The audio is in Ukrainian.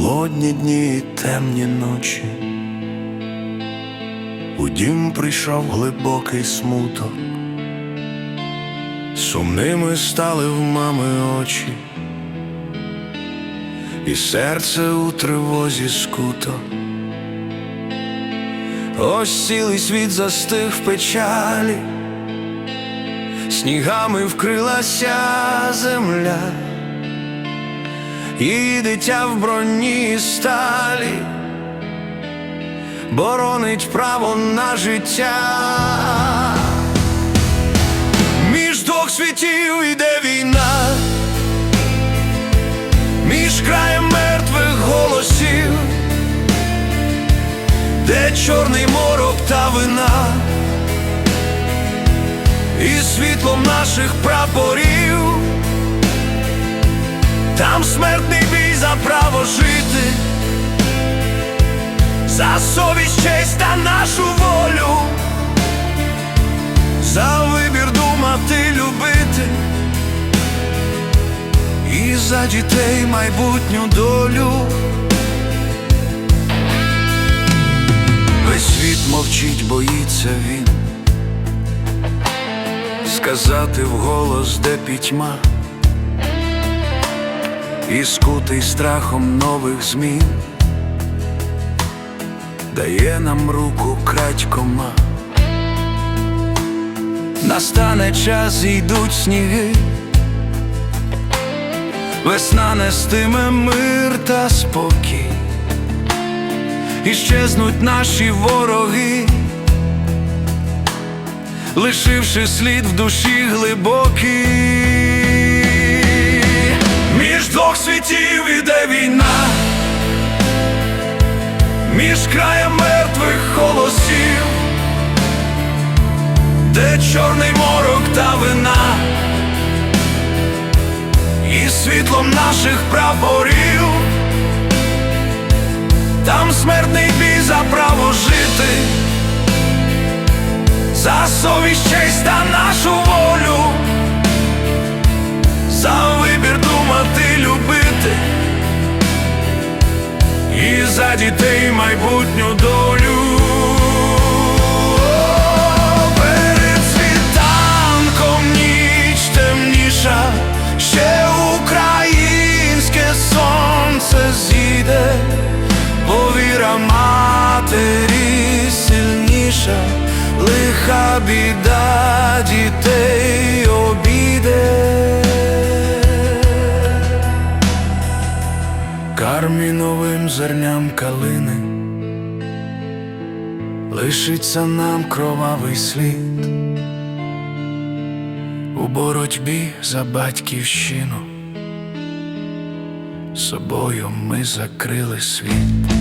холодні дні і темні ночі. У дім прийшов глибокий смуток, сумними стали в мами очі, і серце у тривозі скуто. Ось цілий світ застиг в печалі, снігами вкрилася земля, і дитя в броні сталі боронить право на життя. Між двох світів іде війна, між краєм мертвих голосів, де чорний морок та вина, і світлом наших прапорів, там смертний бій за право жити. За совість, честь та нашу волю, за вибір думати, любити. І за дітей майбутню долю. Весь світ мовчить, боїться він. Сказати вголос, де пітьма, і скутий страхом нових змін дає нам руку крадькома. Настане час, зійдуть сніги, весна нестиме мир та спокій, і щезнуть наші вороги, лишивши слід в душі глибокий. Двох світів іде війна. Між краєм мертвих голосів, де чорний морок та вина, і світлом наших прапорів, там смертний бій за право жити, за совість, честь та нашу за дітей майбутню долю. Перед світанком ніч темніша, ще українське сонце зійде, повіра матері сильніша, лиха біда дітей обійде. Карміновим зерням калини лишиться нам кровавий слід у боротьбі за батьківщину. Собою ми закрили світ.